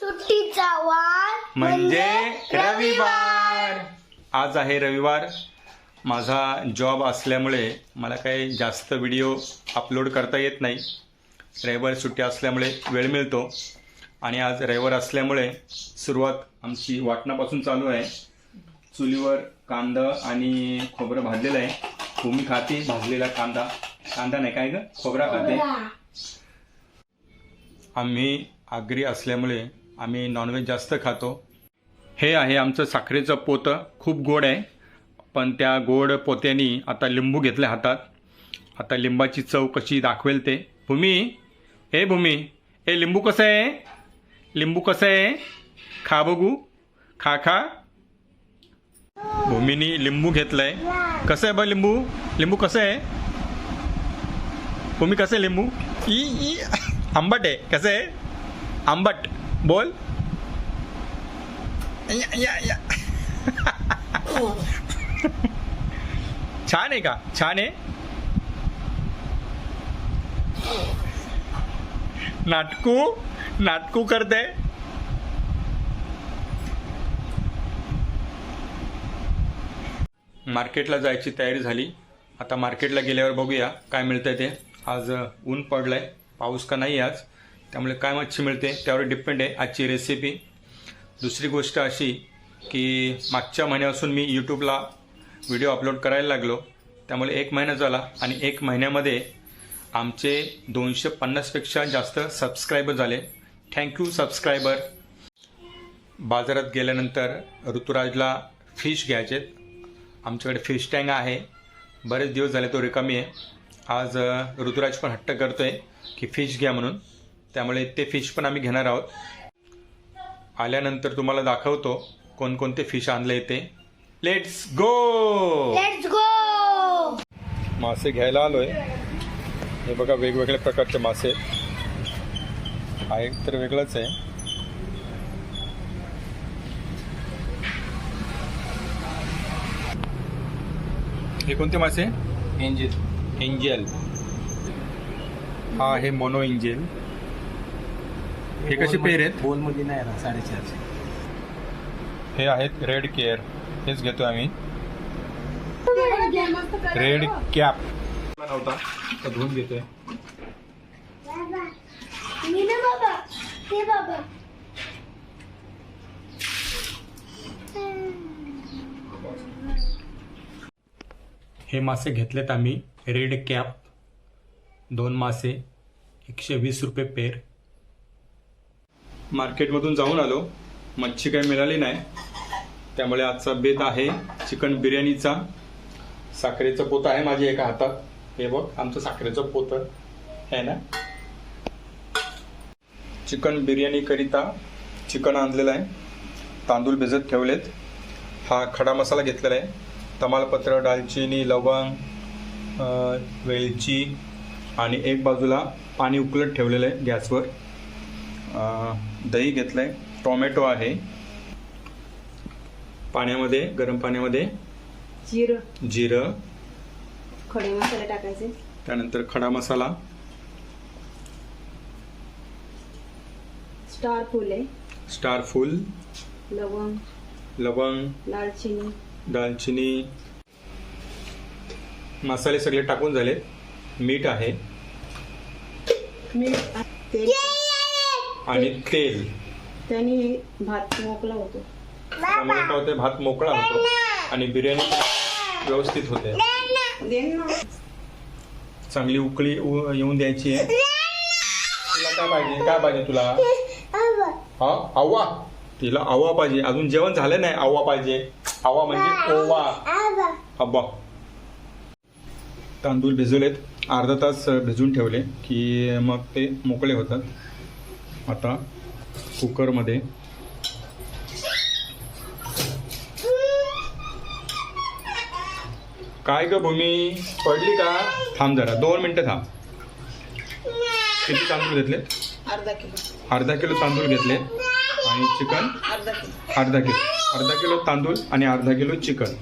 सुट्टीचा वार म्हणजे रविवार. आज आहे रविवार. माझा जॉब असल्यामुळे मला काही जास्त व्हिडिओ अपलोड करता येत नाही. रविवार सुट्टी असल्यामुळे वेळ मिळतो. आणि आज रविवार असल्यामुळे सुरुवात आमची वाटणापासून चालू आहे. चुलीवर कांदा आणि खोबरं भाजलेलं आहे. भूमी खाते भाजलेला कांदा. कांदा नाही काय ग? खोबरा खाते. आम्ही आगरी असल्यामुळे आम्ही नॉनव्हेज जास्त खातो. हे आहे आमचं साखरेचं पोतं. खूप गोड आहे. पण त्या गोड पोत्यानी आता लिंबू घेतले हातात. आता लिंबाची चव कशी दाखवेल ते. भूमी हे भूमी हे लिंबू कसं आहे? लिंबू कसं आहे? खा बघू. खा खा. भूमीनी लिंबू घेतलंय. कसं आहे बा लिंबू? लिंबू कसं आहे? भूमी कसं आहे लिंबू? ई ई. आंबट आहे. कसं आहे? आंबट. बोल या, या, या. छान आहे का छान आहे नाटकू नाटकू करते मार्केटला जायची तयारी झाली. आता मार्केटला गेल्यावर बघूया काय मिळतंय ते. आज ऊन पडलंय. पाऊस का नाही आज? त्यामुळे काय मच्छी मिळते त्यावर डिपेंड आहे आजची रेसिपी दुसरी गोष्ट अशी की मागच्या महिन्यापासून मी यूट्यूबला व्हिडिओ अपलोड करायला लागलो. त्यामुळे एक महिना झाला आणि एक महिन्यामध्ये आमचे दोनशे पन्नासपेक्षा जास्त सबस्क्रायबर झाले. थँक्यू सबस्क्रायबर बाजारात गेल्यानंतर ऋतुराजला फिश घ्यायचे आमच्याकडे फिश टँक आहे. बरेच दिवस झाले तो रिकामी आहे. आज ऋतुराज पण हट्ट करतोय की फिश घ्या म्हणून. त्यामुळे ते फिश पण आम्ही घेणार आहोत. आल्यानंतर तुम्हाला दाखवतो कोणकोणते फिश आणले ते. लेट्स गो लेट्स गो मासे घ्यायला आलोय. हे बघा वेगवेगळ्या प्रकारचे मासे. आहे तर वेगळंच आहे. हे कोणते मासे? एंजिल एंजल हा आहे मोनो एंजल हे कसे पेर आहेत? बोलमध्ये नाही ना साडेचारशे. हे आहेत रेड केअर हेच घेतो आम्ही. रेड कॅप नव्हता तर धुवून घेतोय. मी ना बाबा ते बाबा. हे मासे घेतलेत आम्ही रेड कॅप दोन मासे एकशे वीस रुपये पेर. मार्केटमधून जाऊन आलो. मच्छी काही मिळाली नाही. त्यामुळे आजचा बेत आहे चिकन बिर्याणीचा. साखरेचं पोतं आहे माझ्या एका हातात. हे बघ आमचं साखरेचं पोतं. आहे ना? चिकन बिर्याणी करिता चिकन आणलेलं आहे. तांदूळ भिजत ठेवलेत. हा खडा मसाला घेतलेला आहे. तमालपत्र दालचिनी लवंग वेलची आणि एक बाजूला पाणी उकलत ठेवलेलं आहे गॅसवर. दही घेतलं आहे टोमॅटो आहे. पाण्यामध्ये गरम पाण्यामध्ये? जिरं. जिरं. खडे मसाले टाकायचे. त्यानंतर खडा मसाला. स्टार फुले स्टार फूल. लवंग. लवंग. दालचिनी. दालचिनी. मसाले सगळे टाकून झाले मीठ आहे. मीठ तेल आणि तेल. त्याने भात मोकला होतो. त्यामुळे काय होते भात मोकळा होतो. आणि बिर्याणी व्यवस्थित होते. ना. चांगली उकळी येऊन द्यायची आहे. तुला काय पाहिजे? काय पाहिजे तुला? हा? आवा तिला आवा पाहिजे. अजून जेवण झालं नाही आवा पाहिजे. आवा म्हणजे ओवा. अब्बा तांदूळ भिजवलेत. अर्धा तास भिजून ठेवले की मग ते मोकळे होतात. आता कुकरमध्ये. काय ग भूमी? पडली का? थांब जरा दोन मिनिटं थांब. किती तांदूळ घेतले अर्धा किलो. अर्धा किलो तांदूळ घेतले आणि चिकन? अर्धा किलो. अर्धा किलो तांदूळ आणि अर्धा किलो चिकन.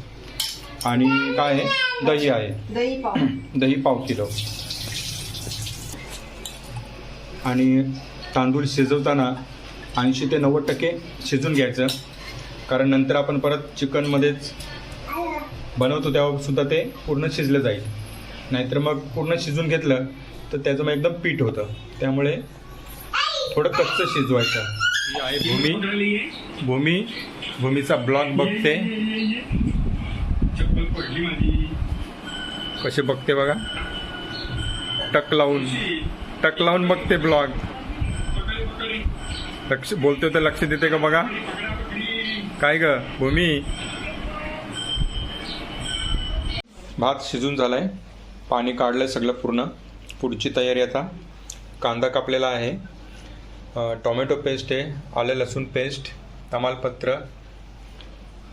आणि काय आहे? दही आहे. दही पाव. दही पाव किलो. आणि तांदूळ शिजवताना ऐंशी ते नव्वद टक्के शिजून घ्यायचं. कारण नंतर आपण परत चिकनमध्येच बनवतो तेव्हासुद्धा ते पूर्ण शिजलं जाईल. नाहीतर मग पूर्ण शिजून घेतलं तर त्याचं मग एकदम पीठ होतं. त्यामुळे थोडं कच्चं शिजवायचं. ही आहे भूमी. भूमी. भूमीचा ब्लॉग बघते. कसे बघते बघा. टक लावून टक लावून बघते ब्लॉग लक्ष बोलते तर लक्ष देते का बघा? काय ग? भूमी? भात शिजून झालाय. पाणी काढलंय सगळं पूर्ण. पुढची तयारी आता. कांदा कापलेला आहे. टोमॅटो पेस्ट आहे. आलं लसूण पेस्ट तमालपत्र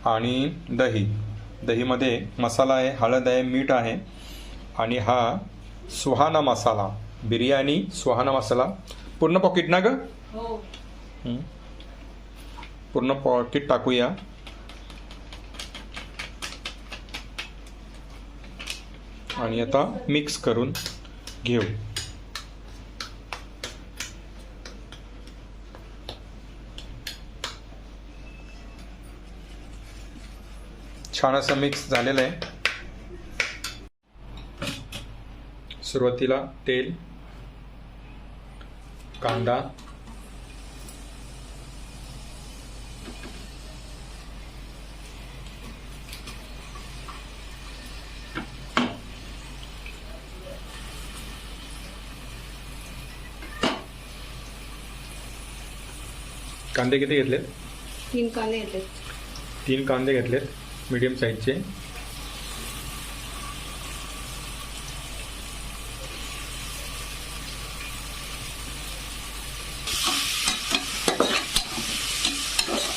आणि दही. दहीमध्ये मसाला आहे हळद आहे मीठ आहे. आणि हा सुहाना मसाला. बिर्याणी सुहाना मसाला. पूर्ण पॉकेट ना ग? पूर्ण पॉकेट टाकूया. आणि आता मिक्स करून घेऊ. छान असं मिक्स झालेलं आहे. सुरुवातीला तेल कांदा कांदे किती घेतलेत तीन कांदे येते तीन कांदे घेतलेत मीडियम साईजचे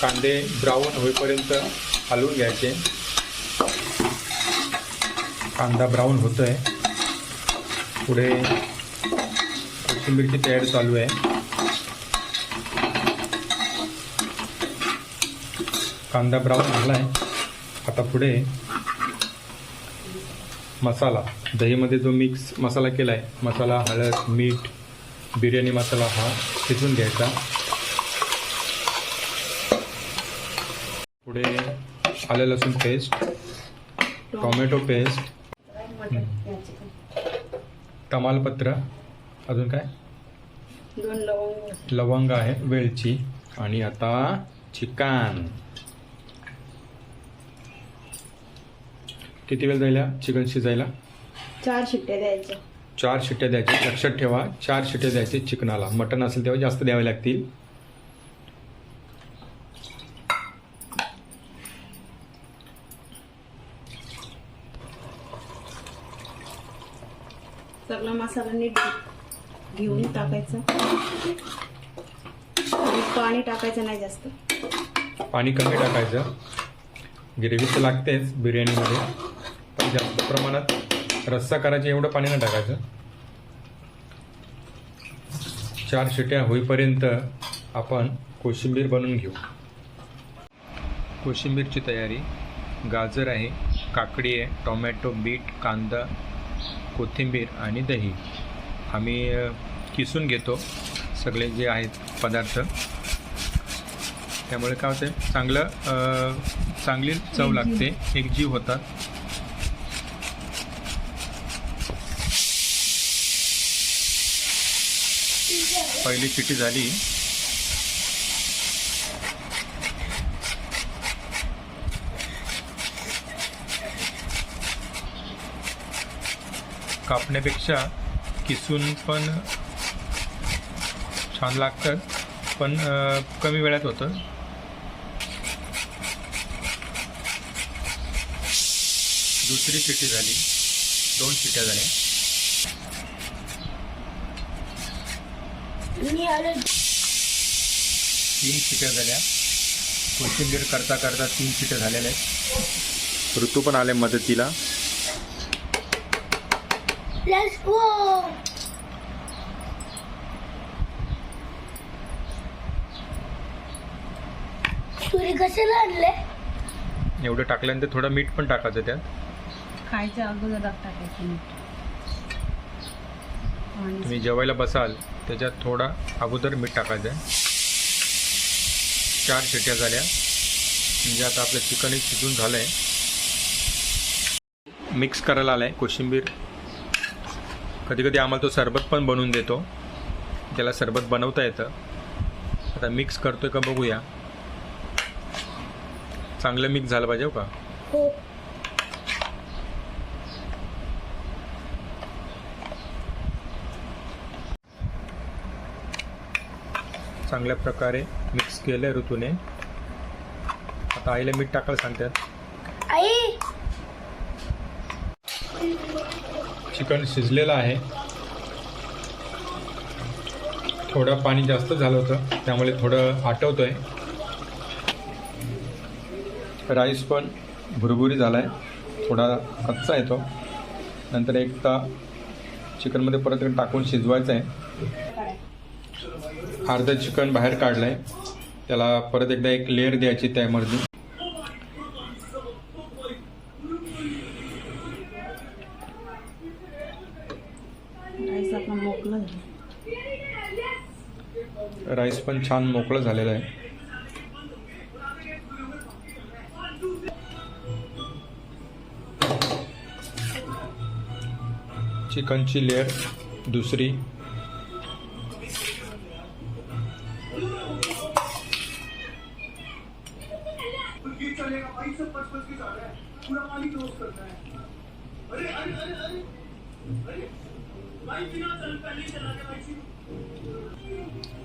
कांदे ब्राऊन होईपर्यंत हलवून घ्यायचे. कांदा ब्राऊन होतोय. पुढे कोथिंबीरची तयारी चालू आहे. कांदा ब्राऊन झाला आहे आता पुढे मसाला. दहीमध्ये जो मिक्स मसाला केला आहे मसाला हळद मीठ बिर्याणी मसाला हा शिजून घ्यायचा. पुढे आलं लसूण पेस्ट टोमॅटो पेस्ट तमालपत्र अजून काय? लवंग आहे वेलची आणि आता चिकन. किती वेळ जायला चिकन शिजायला? चार शिट्ट्या द्यायच्या चार शिट्ट्या द्यायच्या लक्षात ठेवा चार शिट्ट्या द्यायचे चिकनाला. मटन असेल तेव्हा जास्त द्यावे लागतील. सगळा मसाला नीट घेऊन टाकायचा. पाणी टाकायचं नाही जास्त. पाणी कमी टाकायचं. ग्रेव्ही तर लागतेच बिर्याणीमध्ये. प्रमाणात रस्सा करायचं एवढं पाणी नाही टाकायचं. चार शिट्या होईपर्यंत आपण कोशिंबीर बनवून घेऊ. कोशिंबीरची तयारी. गाजर आहे काकडी आहे टोमॅटो बीट कांदा कोथिंबीर आणि दही. आम्ही किसून घेतो सगळे जे आहेत पदार्थ. त्यामुळे काय होतं चांगलं चांगली चव लागते. एक जीव होतात. पहिली चिटी झाली. कापण्यापेक्षा किसून पण छान लागतात पण कमी वेळात होतं. दुसरी शिटी झाली. दोन शिट्या झाल्या मी आलो तीन शिट्या झाल्या. कोशिंबीर करता करता तीन शिट्या झालेल्या आहेत. ऋतू पण आले मदतीला. लेट्स गो तुरी कशाला आणले? एवढं टाकल्यानंतर थोडं मीठ पण टाकायचं त्यात. खायच्या अगोदर टाकायचं मीठ. तुम्ही जेवायला बसाल त्याच्यात थोडा अगोदर मीठ टाकायचं आहे. चार शिट्या झाल्या. म्हणजे आता आपलं चिकनही शिजून झालं आहे मिक्स करायला आलं आहे कोशिंबीर. कधी कधी आम्हाला तो सरबत पण बनवून देतो. त्याला सरबत बनवता येतं. आता मिक्स करतोय का बघूया. चांगलं मिक्स झालं पाहिजे हो का? हो. चांगल्या प्रकारे मिक्स केलं आहे ऋतूने. आता आईला मीठ टाकायला सांगतात. आई! चिकन शिजलेलं आहे. थोडं पाणी जास्त झालं होतं त्यामुळे थोडं आटवतोय. राईस पण भुरभुरी झाला आहे थोडा कच्चा येतो. नंतर एकदा चिकनमध्ये परत टाकून शिजवायचं आहे अर्धं चिकन बाहेर काढलं आहे त्याला परत एकदा एक लेअर द्यायची त्यामध्ये राईस पण छान मोकळं झालेलं आहे. चिकनची लेअर दुसरी.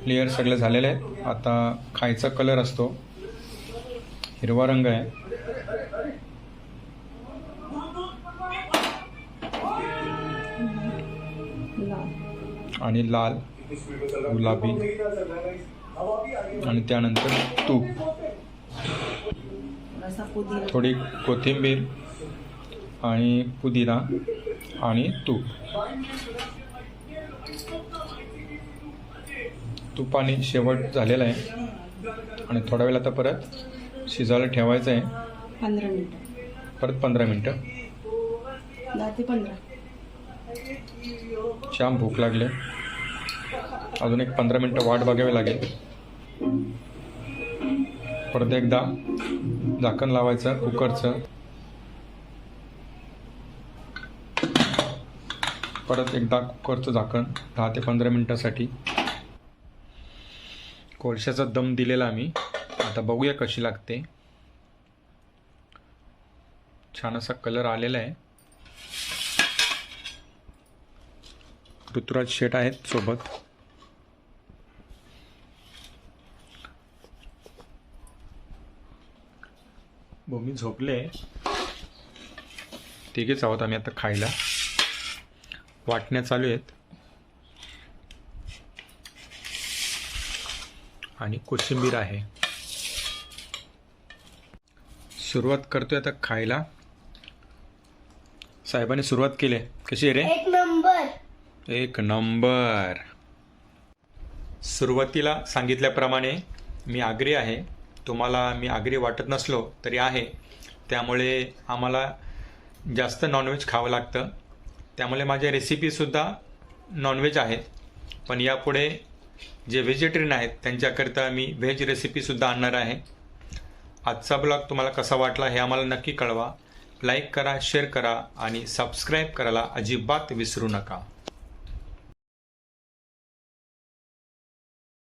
क्लिअर सगळे झालेले आहेत. आता खायचा कलर असतो. हिरवा रंग आहे. आणि लाल गुलाबी. आणि त्यानंतर तूप. थोडी कोथिंबीर आणि पुदिना आणि तूप. तुपाने शेवट झालेला आहे. आणि थोडा वेळ आता परत शिजायला ठेवायचं आहे. पंधरा मिनटं. परत पंधरा मिनटं. दहा ते पंधरा. जाम भूक लागले. अजून एक पंधरा मिनटं वाट बघावी लागेल. परत एकदा झाकण लावायचं कुकरचं. परत एकदा कुकरचं झाकण दहा ते पंधरा मिनटासाठी. कोळशाचा दम दिलेला आम्ही. आता बघूया कशी लागते. छान असा कलर आलेला आहे. ऋतुराज शेट आहेत सोबत. भूमी झोपले. तिघेच आहोत आम्ही आता खायला. वाटण्या चालू आहेत. आणि कोशिंबीर आहे. सुरुवात करतोय आता खायला. साहेबांनी सुरुवात केली. आहे. कशी आहे रे? एक नंबर. एक नंबर. सुरुवातीला सांगितल्याप्रमाणे मी आग्री आहे. तुम्हाला मी आग्री वाटत नसलो तरी आहे. त्यामुळे आम्हाला जास्त नॉनव्हेज खावं लागतं. त्यामुळे माझ्या रेसिपीसुद्धा नॉनव्हेज आहेत पण यापुढे जे व्हेजिटेरियन आहेत त्यांच्याकरिता मी व्हेज रेसिपीसुद्धा आणणार आहे. आजचा ब्लॉग तुम्हाला कसा वाटला हे आम्हाला नक्की कळवा. लाईक करा शेअर करा आणि सबस्क्राईब करायला अजिबात विसरू नका.